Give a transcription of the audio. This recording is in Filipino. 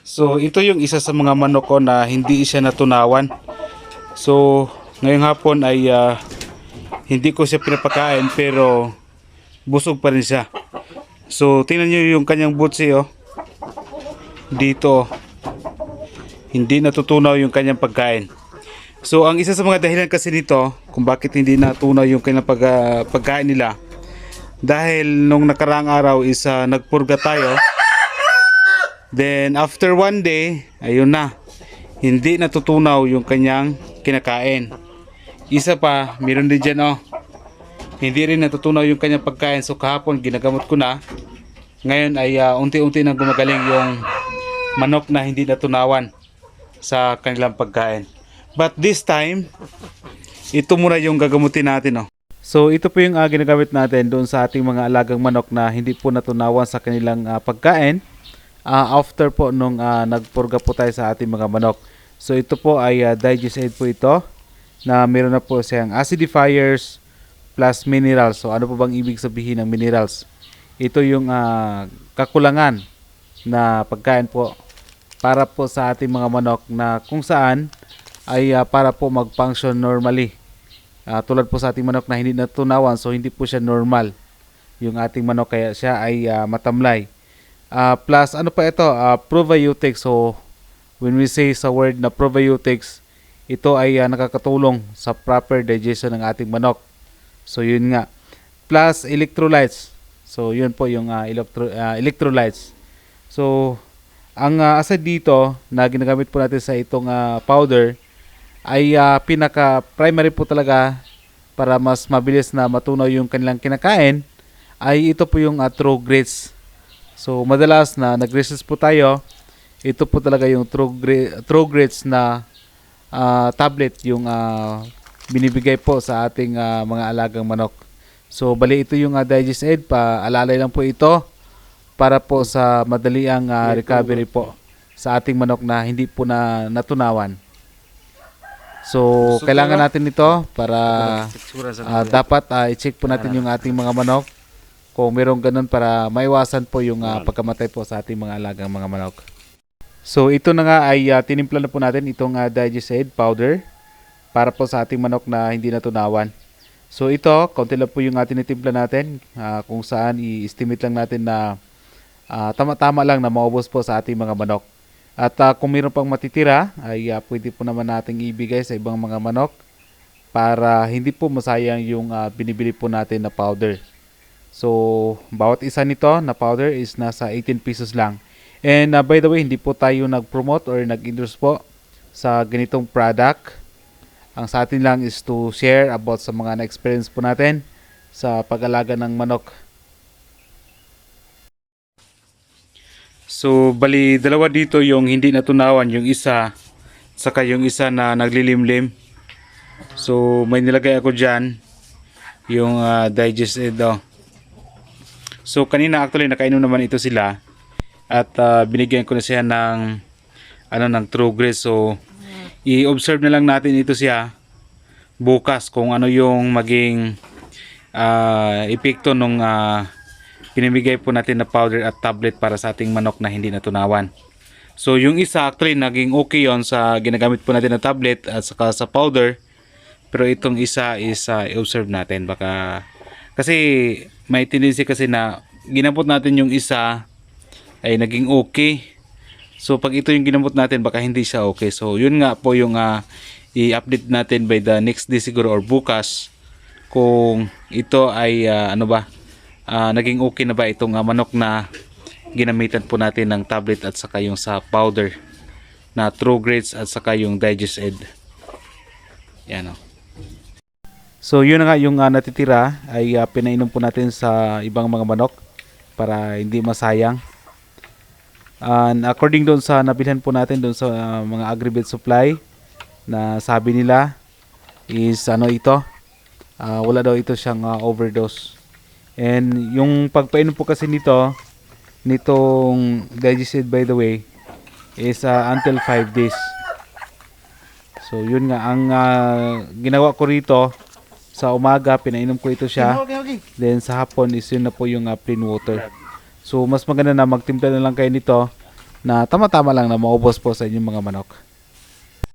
So ito yung isa sa mga manok ko na hindi siya natunawan. So ngayong hapon ay ah, hindi ko siya pinapakain pero busog pa rin siya. So tingnan nyo yung kanyang butsi oh. Dito oh. Hindi natutunaw yung kanyang pagkain. So ang isa sa mga dahilan kasi nito kung bakit hindi natunaw yung kanyang pag, ah, pagkain nila dahil nung nakaraang araw is ah, nagpurga tayo Then after one day, ayun na. Hindi natutunaw yung kanyang kinakain. Isa pa, meron din dyan oh. Hindi rin natutunaw yung kanyang pagkain. So kahapon ginagamot ko na. Ngayon ay ah, unti-unti nang gumagaling yung manok na hindi natunawan sa kanilang pagkain. But this time, ito muna yung gagamutin natin oh. So ito po yung ah, ginagamit natin doon sa ating mga alagang manok na hindi po natunawan sa kanilang ah, pagkain ah, after po nung ah, nagpurga po tayo sa ating mga manok. So ito po ay ah, digest aid po ito na meron na po siyang acidifiers plus minerals. So ano po bang ibig sabihin ng minerals? Ito yung ah, kakulangan na pagkain po para po sa ating mga manok na kung saan ay ah, para po mag-function normally. Ah, tulad po sa ating manok na hindi natunawan so hindi po siya normal yung ating manok kaya siya ay ah, matamlay. Ah, plus ano pa ito? Ah, probiotics. So when we say sa word na probiotics, ito ay ah, nakakatulong sa proper digestion ng ating manok. So yun nga. Plus electrolytes. So yun po yung ah, electro, ah, electrolytes. So ang ah, aside dito na ginagamit po natin sa itong ah, powder ay ah, pinaka primary po talaga para mas mabilis na matunaw yung kanilang kinakain ay ito po yung uh, true grits. So madalas na nag-research po tayo, ito po talaga yung true, true grits na ah, tablet yung ah, binibigay po sa ating ah, mga alagang manok. So bali ito yung uh, digest aid pa alalay lang po ito para po sa madaliang ah, recovery po sa ating manok na hindi po na natunawan. So, kailangan natin ito para ah, dapat ah, i-check po natin yung ating mga manok kung mayroong ganun para maiwasan po yung ah, pagkamatay po sa ating mga alagang mga manok. So, ito na nga ay ah, tinimpla na po natin itong uh, digest aid powder para po sa ating manok na hindi natunawan. So, ito, konti lang po yung ating nitimpla natin ah, kung saan i-estimate lang natin na ah, tama-tama lang na maubos po sa ating mga manok. At ah, kung mayroon pang matitira, ay ah, pwede po naman nating ibigay sa ibang mga manok para hindi po masayang yung ah, binibili po natin na powder. So, bawat isa nito na powder is nasa 18 pesos lang. And ah, by the way, hindi po tayo nag-promote or nag-endorse po sa ganitong product. Ang sa atin lang is to share about sa mga na-experience po natin sa pag-alaga ng manok. So, bali dalawa dito yung hindi natunawan, yung isa saka yung isa na naglilimlim. So, may nilagay ako diyan yung ah, digest ito. So, kanina actually nakainom naman ito sila at ah, binigyan ko na siya ng ano ng true grace. So, i-observe na lang natin ito siya bukas kung ano yung maging ah, epekto nung ah, pinamigay po natin na powder at tablet para sa ating manok na hindi natunawan. So yung isa actually naging okay yon sa ginagamit po natin na tablet at saka sa powder. Pero itong isa is uh, i-observe natin baka kasi may tendency kasi na ginamot natin yung isa ay naging okay. So pag ito yung ginamot natin baka hindi siya okay. So yun nga po yung ah, i-update natin by the next day siguro or bukas kung ito ay ah, ano ba ah, naging okay na ba itong ah, manok na ginamitan po natin ng tablet at saka yung sa powder na true grades at saka yung digest aid. Yan o. So yun na nga yung ah, natitira ay ah, pinainom po natin sa ibang mga manok para hindi masayang. And according doon sa nabilhan po natin doon sa ah, mga agri-vet supply na sabi nila is ano ito ah, wala daw ito siyang ah, overdose. And yung pagpainom po kasi nito nitong digested by the way is ah, until 5 days. So yun nga ang ah, ginawa ko rito sa umaga pinainom ko ito siya. Then sa hapon is yun na po yung ah, plain water. So mas maganda na magtimpla na lang kayo nito na tama-tama lang na maubos po sa inyong mga manok.